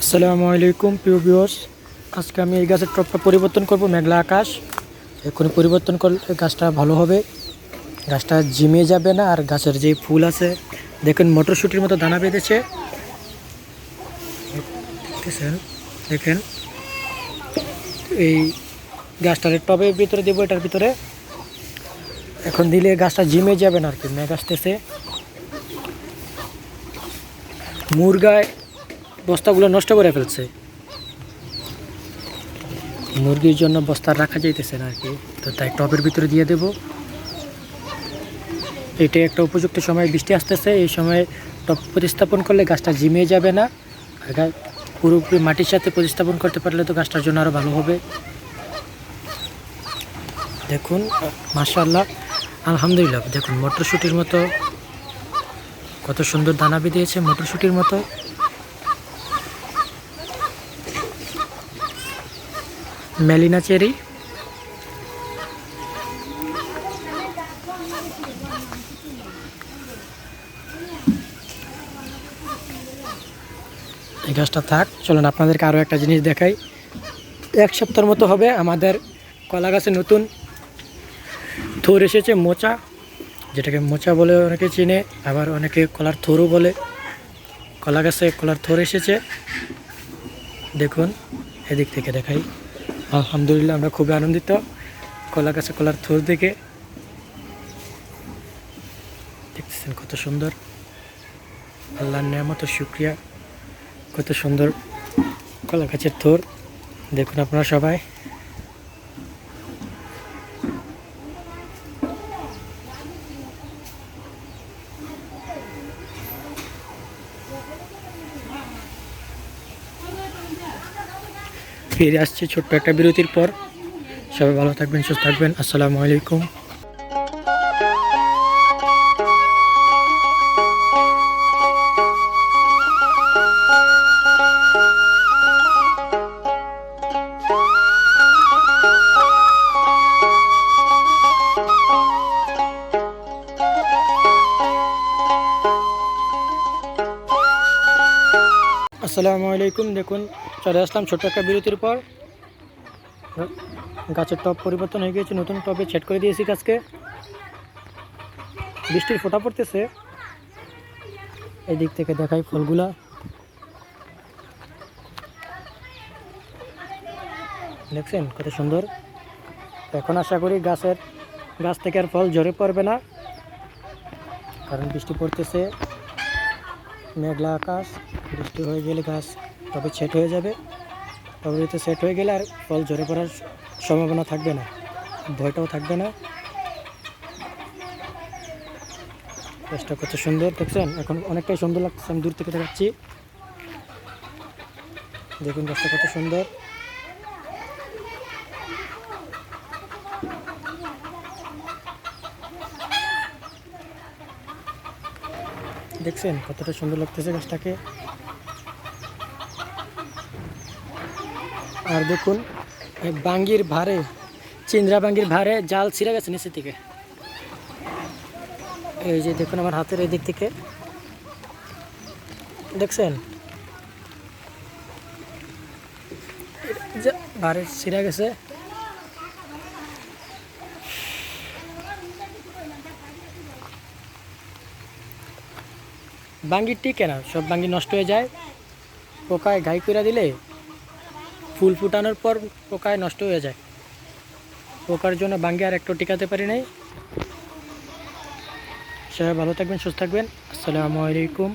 আসসালামু আলাইকুম, প্রিয় ভিউয়ার্স আজকে আমি এই গাছের টপটা পরিবর্তন করব, মেঘলা আকাশ। এখনই পরিবর্তন করলে গাছটা ভালো হবে। গাছটা জিমে যাবে না, আর গাছের যে ফুল আছে, দেখেন মটরশুটির মতো দানা বেঁধেছে। দেখেন? এই গাছটার টবের ভিতরে দেবো, এটার ভিতরে। এখন দিলে গাছটা জিমে যাবে না আর কি, মেঘ আসতেছে। মুরগায় বস্তাগুলো নষ্ট করে ফেলছে। মুরগির জন্য বস্তা রাখা যাইতেছে না আর কি। তো তাই টবের ভিতরে দিয়ে দেব। এটা একটা উপযুক্ত সময় বৃষ্টি আসতেছে। এই সময় টব প্রতিস্থাপন করলে গাছটা জিমিয়ে যাবে না। আর পুরোপুরি মাটির সাথে প্রতিস্থাপন করতে পারলে তো গাছটার জন্য আরও ভালো হবে। দেখুন মাশাল্লাহ আলহামদুলিল্লাহ। দেখুন, মটরশুটির মতো কত সুন্দর দানা বেঁধেছে মটরশুটির মতো। মেলিনা চেরি। এই গাছটা থাক, চলুন আপনাদেরকে আরও একটা জিনিস দেখাই। এক সপ্তাহের মতো হবে আমাদের কলা গাছে নতুন থোর এসেছে, মোচা। যেটাকে মোচা বলে অনেকে চিনে, আবার অনেকে কলার থোরও বলে। কলা গাছে কলার থোর এসেছে। দেখুন, এদিক থেকে দেখাই। আলহামদুলিল্লাহ, আমরা খুবই আনন্দিত। কলা গাছে কলার থোর দেখে। দেখতেছেন কত সুন্দর। আল্লাহর নিয়ামত শুক্রিয়া। কত সুন্দর কলা গাছের থোর। দেখুন আপনারা সবাই। ফিরে আসছে ছোট্ট একটা বিরতির পর। সবাই ভালো থাকবেন সুস্থ থাকবেন। আসসালামু আলাইকুম। আসসালামু আলাইকুম। দেখুন, চলে আসলাম ছোট্ট একটা বিরতির পর। গাছের টপ পরিবর্তন হয়ে গিয়েছে, নতুন টবে ছেট করে দিয়েছি গাছকে। বৃষ্টির ফোটা পড়তেছে। এই দিক থেকে দেখাই ফলগুলা। দেখছেন কত সুন্দর? এখন আশা করি গাছের, গাছ থেকে আর ফল ঝরে পড়বে না। কারণ বৃষ্টি পড়তেছে। মেঘলা আকাশ, বৃষ্টি হয়ে গেলে গাছ তবে সেট হয়ে যাবে। তবে তো সেট হয়ে গেলে আর ফল ঝরে পড়ার সম্ভাবনা থাকবে না, ভয়টাও থাকবে না। চেষ্টা কত সুন্দর, দেখছেন? এখন অনেকটাই সুন্দর লাগছে, আমি দূর থেকে দেখাচ্ছি। দেখুন চেষ্টা কত সুন্দর। দেখছেন কতটা সুন্দর লাগতেছে গাছটাকে। আর দেখুন বাঙ্গির ভারে চিন্দ্রা বাঙ্গির ভারে জাল ছিঁড়ে গেছে নিচের থেকে এই যে দেখুন আমার হাতের এই দিক থেকে। দেখছেন? ভারে ছিঁড়ে গেছে। বাঙ্গির টিকে না সব বাঙ্গি নষ্ট হয়ে যায়। পোকায় ঘাই করে দিলে ফুল ফুটানোর পর পোকায় নষ্ট হয়ে যায়। পোকার জন্য বাঙ্গি আর একটু টিকাতে পারি নাই। সবাই ভালো থাকবেন, সুস্থ থাকবেন। আসসালামু আলাইকুম।